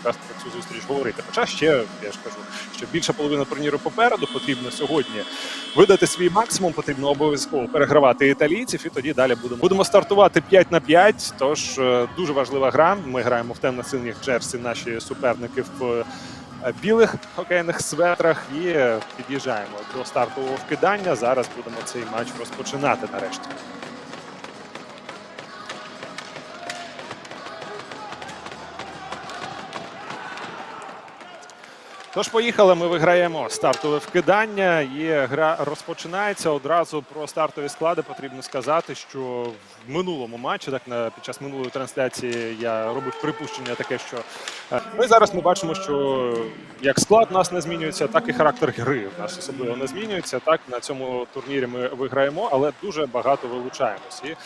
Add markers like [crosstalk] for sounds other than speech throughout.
якраз про цю зустріч говорити. Хоча ще я ж кажу, що більша половина турніру попереду потрібно сьогодні видати свій максимум. Потрібно обов'язково перегравати італійців, і тоді далі будемо будемо стартувати 5 на 5. Тож е, дуже важлива гра. Ми граємо в темно-синіх джерсі. Наші суперники в е, білих хокейних светрах і е, під'їжджаємо до стартового вкидання. Зараз будемо цей матч розпочинати нарешті. Тож поїхали. Ми виграємо стартове вкидання, і гра розпочинається. Одразу про стартові склади потрібно сказати, що в минулому матчі, так на під час минулої трансляції, я робив припущення таке, що е, ми зараз ми бачимо, що як склад у нас не змінюється, так і характер гри в нас особливо не змінюється. Так на цьому турнірі ми виграємо, але дуже багато вилучаємось. І е,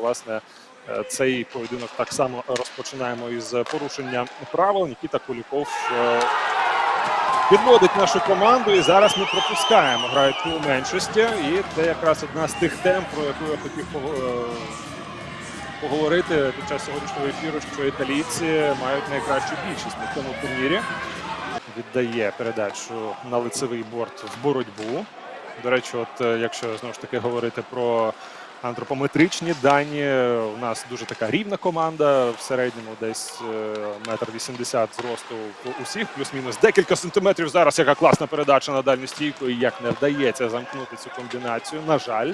власне. е, Цей поєдинок так само розпочинаємо із порушення правил. Нікіта Куліков Підводить нашу команду, і зараз ми пропускаємо. Грають у меншості. І це якраз одна з тих тем, про яку я хотів е, поговорити під час сьогоднішнього ефіру, що італійці мають найкращу більшість на цьому турнірі. Віддає передачу на лицевий борт в боротьбу. До речі, от е, якщо знову ж таки говорити про антропометричні дані, у нас дуже така рівна команда в середньому, десь е, метр вісімдесят зросту в усіх, плюс-мінус декілька сантиметрів. Зараз яка класна передача на дальню стійку, і як не вдається замкнути цю комбінацію. На жаль,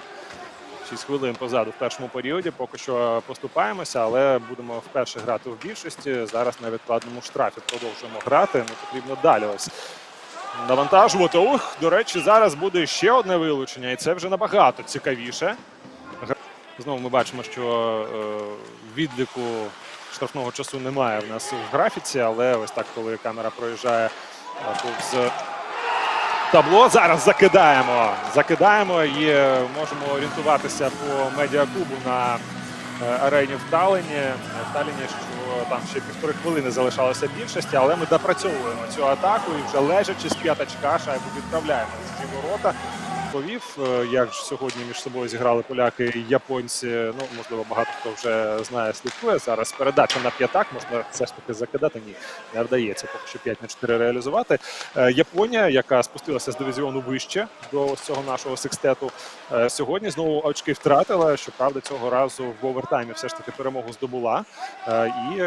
6 хвилин позаду в першому періоді. Поки що поступаємося, але будемо вперше грати в більшості. Зараз на відкладному штрафі продовжуємо грати. Не потрібно далі. Ось навантажувати. Ух, до речі, зараз буде ще одне вилучення, і це вже набагато цікавіше. Знову ми бачимо, що е, відліку штрафного часу немає в нас в графіці, але ось так, коли камера проїжджає е, повз табло, зараз закидаємо. Закидаємо і можемо орієнтуватися по медіакубу на е, арені в Талліні. В Талліні, що там ще півтори хвилини залишалося більшості, але ми допрацьовуємо цю атаку і вже лежачи з п'ятачка шайбу відправляємо в ці ворота. Повів, е, як ж сьогодні між собою зіграли поляки і японці. Ну, можливо, багато хто вже знає, слідкує. Зараз передача на п'ятак, можна все ж таки закидати. Ні, не вдається поки що 5 на 4 реалізувати. Е, Японія, яка спустилася з дивізіону вище до цього нашого секстету, е, сьогодні знову очки втратила. Щоправда, цього разу в овертаймі все ж таки перемогу здобула і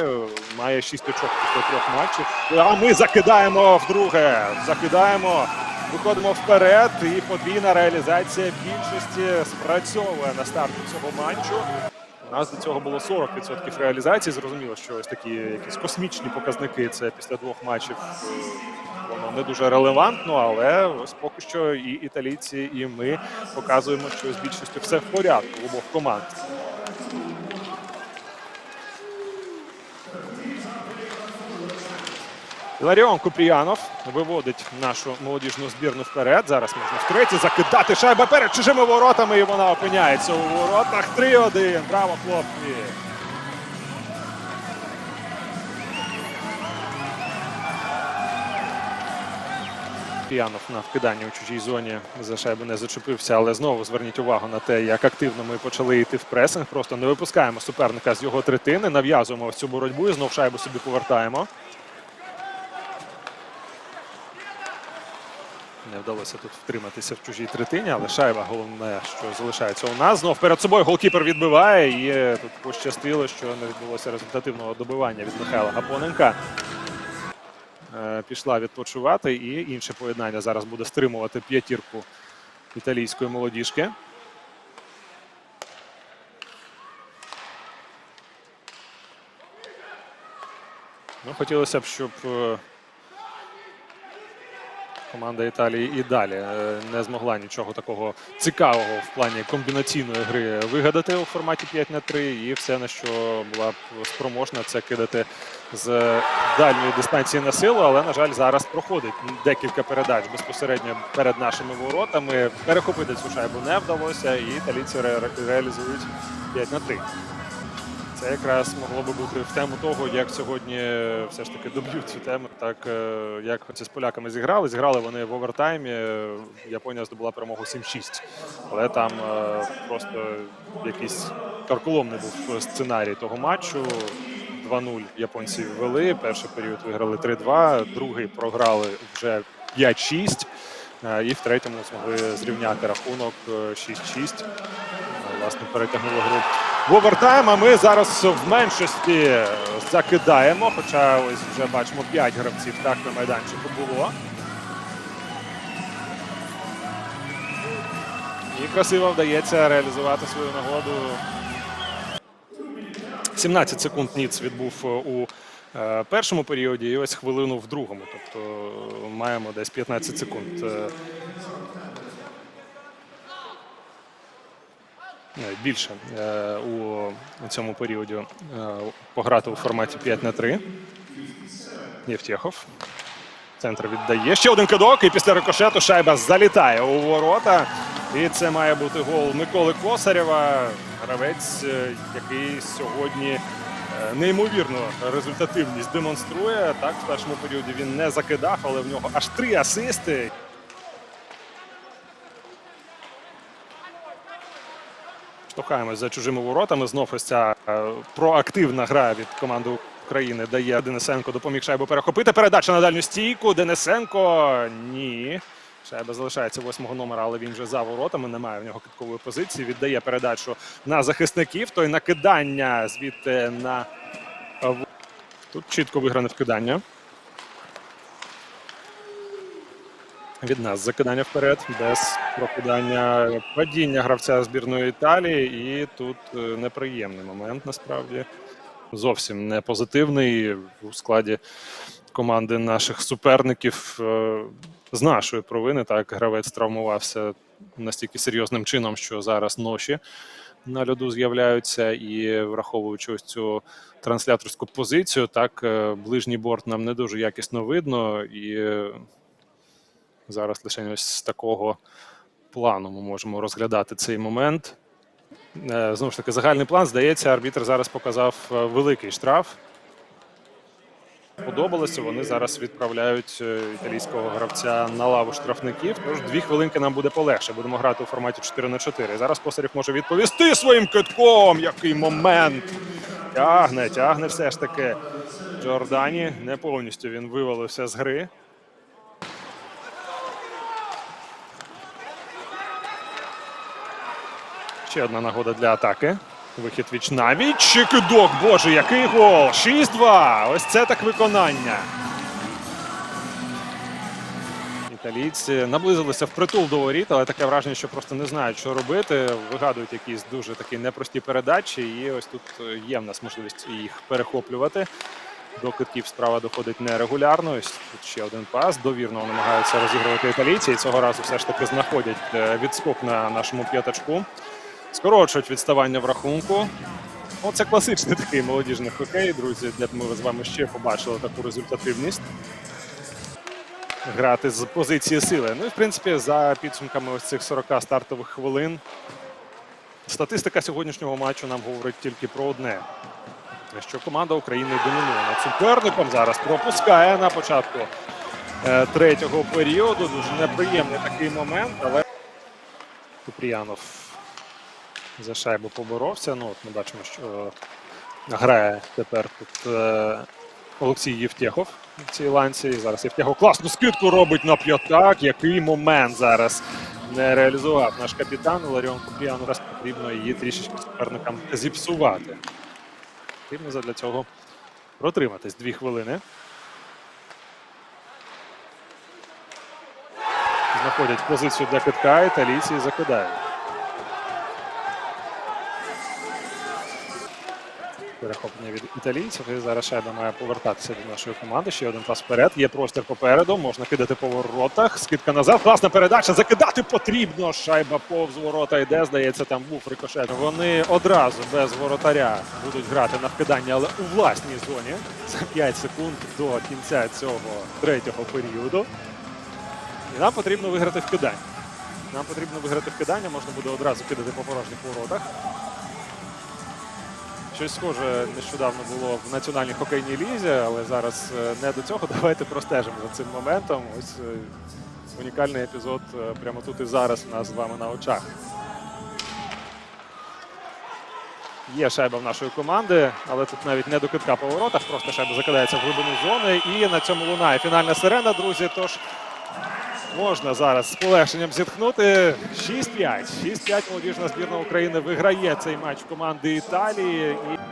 має 6 очок після трьох матчів. А ми закидаємо вдруге. Закидаємо. Виходимо вперед, і подвійна реалізація більшості спрацьовує на старті цього матчу. У нас до цього було 40% реалізації. Зрозуміло, що ось такі якісь космічні показники це після двох матчів. Воно не дуже релевантно, але ось поки що і італійці, і ми показуємо, що з більшістю все в порядку в обох команд. Іларіон Купріянов виводить нашу молодіжну збірну вперед. Зараз можна втретє закидати шайба перед чужими воротами, і вона опиняється у воротах. 3-1. Браво, хлопці! Купріянов на вкиданні у чужій зоні за шайбу не зачепився, але знову зверніть увагу на те, як активно ми почали йти в пресинг. Просто не випускаємо суперника з його третини, нав'язуємо цю боротьбу і знов шайбу собі повертаємо. Не вдалося тут втриматися в чужій третині, але шайба головне, що залишається у нас. Знов перед собою голкіпер відбиває. І тут пощастило, що не відбулося результативного добивання від Михайла Гапоненка. Е, Пішла відпочивати, і інше поєднання зараз буде стримувати п'ятірку італійської молодіжки. Ну, хотілося б, щоб е, Команда Італії і далі е, не змогла нічого такого цікавого в плані комбінаційної гри вигадати у форматі 5 на 3 і все на що була б спроможна це кидати з дальньої дистанції на силу. Але на жаль, зараз проходить декілька передач безпосередньо перед нашими воротами. Перехопити цю шайбу не вдалося, і італійці ре- реалізують 5 на 3. Це якраз могло би бути в тему того, як сьогодні все ж таки доб'ють цю тему. Так е, як ці з поляками зіграли. Зіграли вони в овертаймі. е, Японія здобула перемогу 7-6. Але там е, просто якийсь карколомний був сценарій того матчу. 2-0 японці ввели. Перший період виграли 3-2, другий програли вже 5-6. Е, І в третьому змогли зрівняти рахунок е, 6-6. Е, Власне, перетягнули гру в овертайм. А ми зараз в меншості закидаємо. Хоча ось вже бачимо 5 гравців так на майданчику було. І красиво вдається реалізувати свою нагоду. 17 секунд Ніц відбув е, у е, першому періоді і ось хвилину в другому. Тобто е, маємо десь 15 секунд. Навіть більше е, у цьому періоді е, пограти у форматі 5 на 3. Євтєхов. Центр віддає. Ще один кидок, і після рикошету шайба залітає у ворота. І це має бути гол Миколи Косарєва. Гравець, е, який сьогодні е, неймовірну результативність демонструє. Так, в першому періоді він не закидав, але в нього аж три асисти. Штовхаємось за чужими воротами. Знов ось ця е, проактивна гра від команди України дає Денисенко допоміг шайбу перехопити. Передача на дальню стійку. Денисенко ні. Шайба залишається восьмого номера, але він вже за воротами. Немає в нього киткової позиції. Віддає передачу на захисників. Той накидання звідти на тут чітко вигране вкидання. Від нас закидання вперед, без прокидання падіння гравця збірної Італії. І тут е, неприємний момент насправді. Зовсім не позитивний у складі команди наших суперників е, з нашої провини. Так, гравець травмувався настільки серйозним чином, що зараз ноші на льоду з'являються. І враховуючи ось цю трансляторську позицію, так е, ближній борт нам не дуже якісно видно. І зараз лише ось з такого плану ми можемо розглядати цей момент. Е, Знову ж таки, загальний план, здається, арбітр зараз показав е, великий штраф. Подобалося. Вони зараз відправляють е, італійського гравця на лаву штрафників. Тож дві хвилинки нам буде полегше. Будемо грати у форматі 4 на 4. Зараз Косарєв може відповісти своїм китком. Який момент! Тягне, тягне все ж таки. Джордані не повністю він вивалився з гри. Ще одна нагода для атаки. Вихід віч навіч. І Кидок, боже, який гол! 6-2. Ось це так виконання. Італійці наблизилися впритул до воріт, але таке враження, що просто не знають, що робити. Вигадують якісь дуже такі непрості передачі. І ось тут є в нас можливість їх перехоплювати. До китків справа доходить нерегулярно. Ось тут ще один пас. Довірно намагаються розігрувати італійці. І цього разу все ж таки знаходять е, відскок на нашому п'ятачку. Скорочують відставання в рахунку. Ну, це класичний такий молодіжний хокей, друзі, де ми з вами ще побачили таку результативність. Грати з позиції сили. Ну і в принципі, за підсумками ось цих 40 стартових хвилин. Статистика сьогоднішнього матчу нам говорить тільки про одне. Що команда України домінує над суперником. Зараз пропускає на початку е, третього періоду. Дуже неприємний такий момент, але Купріянов за шайбу поборовся. Ну, от ми бачимо, що е, грає тепер тут е, Олексій Євтєхов в цій ланці. І зараз Євтєхов класну скидку робить на п'ятак. Який момент зараз не реалізував наш капітан Ларіон Купріянов. Зараз потрібно її трішечки суперникам зіпсувати. Потрібно задля цього протриматись дві хвилини. Знаходять позицію для китка, італійці закидають. Перехоплення від італійців. І зараз шайба має повертатися до нашої команди. Ще один пас вперед. Є простір попереду. Можна кидати по воротах. Скидка назад. Класна передача. Закидати потрібно. Шайба повз ворота йде. Здається, там був рикошет. Вони одразу без воротаря будуть грати на вкидання, але у власній зоні за 5 секунд до кінця цього третього періоду. І нам потрібно виграти вкидання. Нам потрібно виграти вкидання. Можна буде одразу кидати по порожніх воротах. Щось схоже нещодавно було в національній хокейній лізі, але зараз е, не до цього. [laughs] Давайте простежимо за цим моментом. Ось е, унікальний епізод е, прямо тут і зараз у нас з вами на очах. Є шайба в нашої команди, але тут навіть не до китка по воротах, просто шайба закидається в глибину зони. І на цьому лунає фінальна сирена, друзі. Тож можна зараз з полегшенням зітхнути. 6-5. 6-5 молодіжна збірна України виграє цей матч команди Італії. І